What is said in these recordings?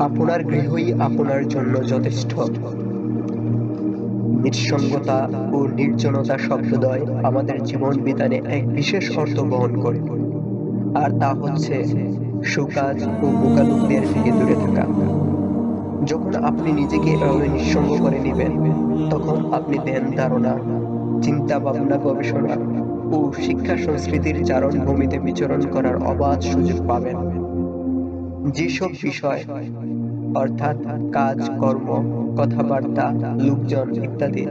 আপনার গৃহই আপনার জন্য যথেষ্ট। নিঃসঙ্গতা ও নির্জনতা শব্দদ্বয় আমাদের জীবন বিধানে এক বিশেষ অর্থ বহন করে। আর তা হচ্ছে সুকাজ ও বোকালুকদের থেকে দূরে থাকা। যখন আপনি নিজেকে এভাবে নিঃসঙ্গ করে নেবেন, তখন আপনি ধ্যান, ধারণা চিন্তা ভাবনা গবেষণা ও শিক্ষা সংস্কৃতির চারণ ভূমিতে বিচরণ করার অবাধ সুযোগ পাবেন। যেসব বিষয়, অর্থাৎ কাজ, কর্ম, কথাবার্তা, লোকজন ইত্যাদি,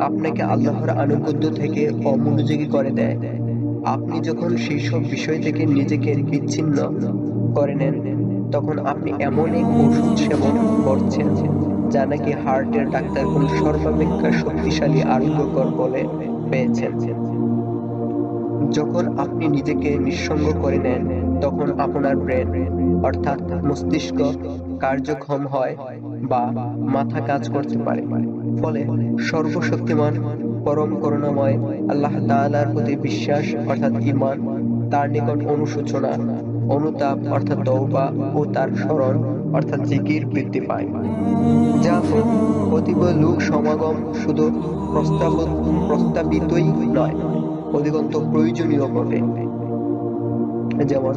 আপনাকে আল্লাহর আনুগত্য থেকে অমনোযোগী করে দেয়। আপনি যখন সেই সব বিষয় থেকে নিজেকে বিচ্ছিন্ন করে নেন, তখন আপনি এমন এক ওষুধ সেবন করছেন, যা নাকি হার্টের ডাক্তার কোন সর্বাপেক্ষা শক্তিশালী আরোগ্যকর বলে পেয়েছেন। যখন আপনি নিজেকে নিঃসঙ্গ করে নেন তখন আপনার ব্রেন, অর্থাৎ মস্তিষ্ক, কার্যক্ষম হয় বা মাথা কাজ করতে পারে। ফলে সর্বশক্তিমান, পরম করুণাময় আল্লাহ তাআলার প্রতি বিশ্বাস, অর্থাৎ ঈমান, তার নিকট অনুশোচনা, অনুতাপ, অর্থাৎ তওবা ও তার স্মরণ, অর্থাৎ জিকির বৃদ্ধি পায়। যা অতীব লোক সমাগম শুধু প্রস্তাব প্রস্তাবিতই নয়, অধিকন্ত প্রয়োজনীয় বটে। যেমন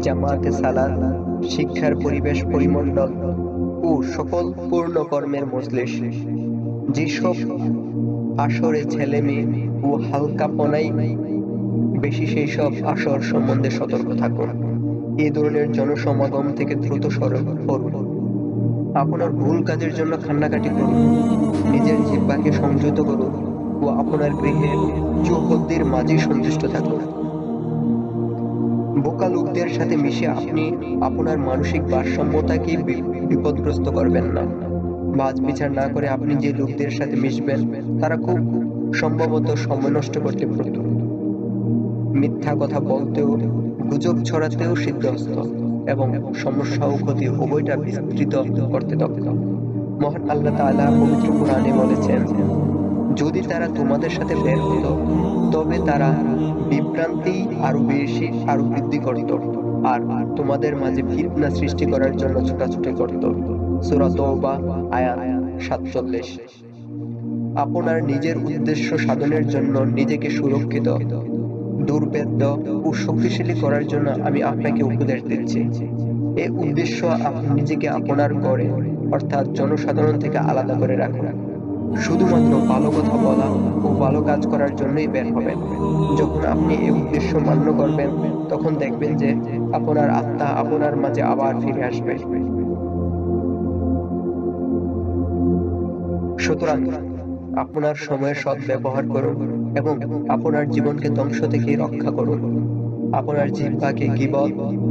জামাতে সালাত, শিক্ষার পরিবেশ পরিমণ্ডল ও সকল পূর্ণ কর্মের মজলিস। যেসব আসরে ছেলে মেয়ে ও হালকাপনাই বেশি সেই সব আসর সম্বন্ধে সতর্ক থাকুন। এ ধরনের জনসমাগম থেকে দ্রুত সরব করুন। আপনার ভুল কাজের জন্য কান্নাকাটি করুন। নিজের জিব্বাকে সংযত করুন ও আপনার গৃহের চৌহদ্দির মাঝে সন্তুষ্ট থাকুন। বোকা লোকদের সাথে মিশে আপনি আপনার মানসিক ভারসাম্যতাকে বিপদগ্রস্ত করবেন না। বাজ বিচার না করে আপনি যে লোকদের সাথে মিশবেন, তারা খুব সম্ভবত সময় নষ্ট করতে প্রস্তুত মিথ্যা কথা বলতেও, গুজব ছড়াতেও সিদ্ধহস্ত এবং সমস্যা ও ক্ষতি উভয়টা বিস্তৃত করতে দক্ষ। মহান আল্লাহ তাআলা পবিত্র কোরআনে বলেছেন, যদি তারা তোমাদের সাথে বের হতো, তবে তারা বিভ্রান্তি আরও বেশি আরও বৃদ্ধি করত আর তোমাদের মাঝে ফিতনা সৃষ্টি করার জন্য ছোটাছুটি করত সূরা তওবা আয়াত 47 আপনার নিজের উদ্দেশ্য সাধনের জন্য নিজেকে সুরক্ষিত দুর্বেদ্য ও শক্তিশালী করার জন্য আমি আপনাকে উপদেশ দিচ্ছি। এই উদ্দেশ্য আপনি নিজেকে আপনার করে অর্থাৎ জনসাধারণ থেকে আলাদা করে রাখুন। শুধুমাত্র ভালো কথা বলা ও ভালো কাজ করার জন্যই বের হবেন। যখন আপনি এই উদ্দেশ্য মান্য করবেন, তখন দেখবেন যে আপনার আত্মা আপনার মাঝে আবার ফিরে আসবে। সুতরাং আপনার সময়ের সৎ ব্যবহার করুন এবং আপনার জীবনকে ধ্বংস থেকে রক্ষা করুন। আপনার জিহ্বাকে গীবত